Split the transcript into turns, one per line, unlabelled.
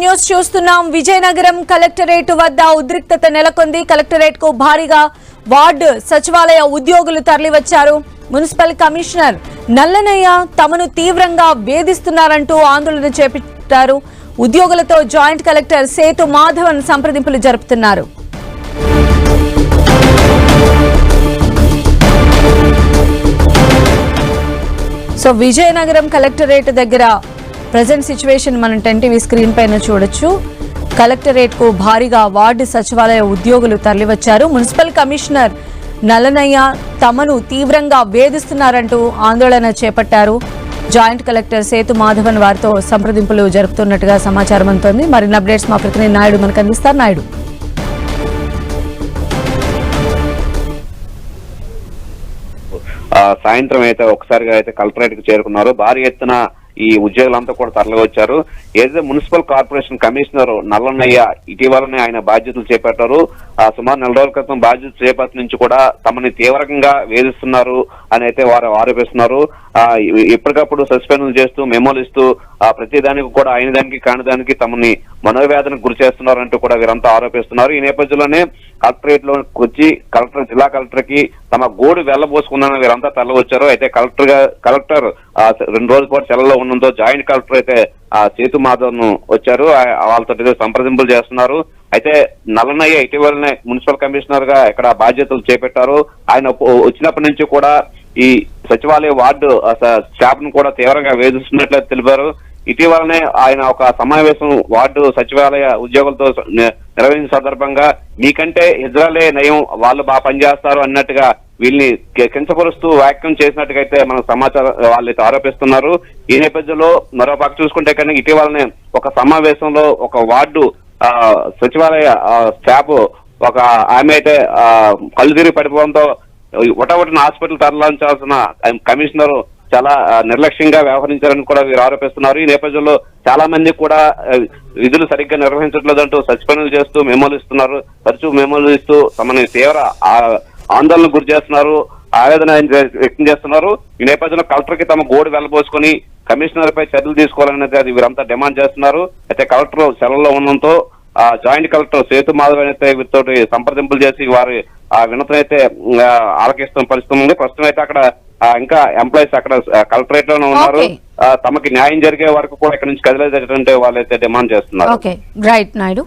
News చూస్తున్నాం. Vizianagaram collectorate వద్ద ఉద్రిక్తత నెలకొంది. కలెక్టరేట్కు భారీగా వార్డు సచివాలయ ఉద్యోగులు తరలివచ్చారు. మున్సిపల్ కమిషనర్ నల్లనయ్య తమను తీవ్రంగా వేధిస్తున్నారంటూ ఆందోళన చేపట్టారు. ఉద్యోగులతో జాయింట్ కలెక్టర్ సేతు మాధవన్ సంప్రదింపులు జరుపుతున్నారు. సో విజయనగరం కలెక్టరేట్ దగ్గర ప్రజెంట్ సిచ్యువేషన్ మనం టెన్ టీవీ స్క్రీన్ పైన చూడొచ్చు. కలెక్టరేట్కు భారీగా వార్డు సచివాలయ ఉద్యోగులు తరలివచ్చారు. మున్సిపల్ కమిషనర్ నలనయ్య తమను తీవ్రంగా వేధిస్తున్నారంటూ ఆందోళన చేపట్టారు. జాయింట్ కలెక్టర్ సేతు మాధవన్ వారితో సంప్రదింపులు జరుపుతున్నట్టుగా సమాచారం అందుతోంది. మరిన్ని అప్డేట్స్ మా ప్రతినిధి నాయుడు మనకు అందిస్తారు. నాయుడు.
సాయంత్రం అయితే ఒకసారిగా అయితే కలెక్టరేట్కు చేరుకున్నారు. భారీ ఎత్తున ఈ ఉద్యోగులంతా కూడా తరలి వచ్చారు. ఏదైతే మున్సిపల్ కార్పొరేషన్ కమిషనర్ నల్లన్నయ్య ఇటీవలనే ఆయన బాధ్యతలు చేపట్టారు. ఆ సుమారు నెల రోజుల క్రితం బాధ్యతలు చేపట్టిన నుంచి కూడా తమని తీవ్రంగా వేధిస్తున్నారు అని అయితే వారు ఆరోపిస్తున్నారు. ఆ ఎప్పటికప్పుడు సస్పెండ్ చేస్తూ మెమోలు ఇస్తూ ఆ ప్రతి దానికి కూడా అయిన దానికి కాని దానికి తమని మనోవేదనకు గురి చేస్తున్నారంటూ కూడా వీరంతా ఆరోపిస్తున్నారు. ఈ నేపథ్యంలోనే కలెక్టరేట్లో వచ్చి కలెక్టర్ జిల్లా కలెక్టర్కి తమ గోడు వెళ్ళబోసుకున్నారని వీరంతా తరలి వచ్చారు అయితే కలెక్టర్గా కలెక్టర్ రెండు రోజుల పాటు సెలవులో ఉండడంతో జాయింట్ కలెక్టర్ అయితే ఆ సేతు మాధవ్ను వచ్చారు వాళ్ళతో సంప్రదింపులు చేస్తున్నారు. అయితే నల్లనయ్య ఇటీవలనే మున్సిపల్ కమిషనర్గా ఇక్కడ బాధ్యతలు చేపట్టారు. ఆయన వచ్చినప్పటి నుంచి కూడా ఈ సచివాలయ వార్డు స్టాఫ్ను కూడా తీవ్రంగా వేధిస్తున్నట్లు తెలిపారు. ఇటీవలనే ఆయన ఒక సమావేశం వార్డు సచివాలయ ఉద్యోగులతో నిర్వహించిన సందర్భంగా మీకంటే ఇజ్రాలే నయం వాళ్ళు బాగా పనిచేస్తారు అన్నట్టుగా వీళ్ళని కించపరుస్తూ వ్యాఖ్యం చేసినట్టుగా అయితే మన సమాచారం వాళ్ళైతే ఆరోపిస్తున్నారు. ఈ నేపథ్యంలో మరో పక్క చూసుకుంటే కనుక ఇటీవలనే ఒక సమావేశంలో ఒక వార్డు ఆ, సచివాలయ స్టాఫ్ ఒక ఆమె అయితే ఆ, కళ్ళు తిరిగి పడిపోవడంతో ఒకటొకటిన హాస్పిటల్ తరలించాల్సిన కమిషనర్ చాలా నిర్లక్ష్యంగా వ్యవహరించారని కూడా వీరు ఆరోపిస్తున్నారు. ఈ నేపథ్యంలో చాలా మంది కూడా విధులు సరిగ్గా నిర్వహించట్లేదంటూ సస్పెండ్ చేస్తూ మెమోలు ఇస్తున్నారు. తరచూ మెమోలు ఇస్తూ తమని తీవ్ర ఆందోళన ఆందోళనకు గురి చేస్తున్నారు ఆవేదన వ్యక్తం చేస్తున్నారు. ఈ నేపథ్యంలో కలెక్టర్కి తమ గోడు వెళ్ళబోసుకొని కమిషనర్ పై చర్యలు తీసుకోవాలనేది అది వీరంతా డిమాండ్ చేస్తున్నారు. అయితే కలెక్టర్ సెలవులో ఉండడంతో ఆ జాయింట్ కలెక్టర్ సేతు మాధవ్ అయితే వీరితో సంప్రదింపులు చేసి వారి ఆ వినతనైతే ఆలకిస్తున్న పరిస్థితి ఉంది. ప్రస్తుతం అయితే అక్కడ ఇంకా ఎంప్లాయీస్ అక్కడ కలెక్టరేట్లోనే ఉన్నారు. తమకి న్యాయం జరిగే వరకు కూడా ఇక్కడ నుంచి కదిలేటటువంటి వాళ్ళైతే డిమాండ్ చేస్తున్నారు.
రైట్ నాయుడు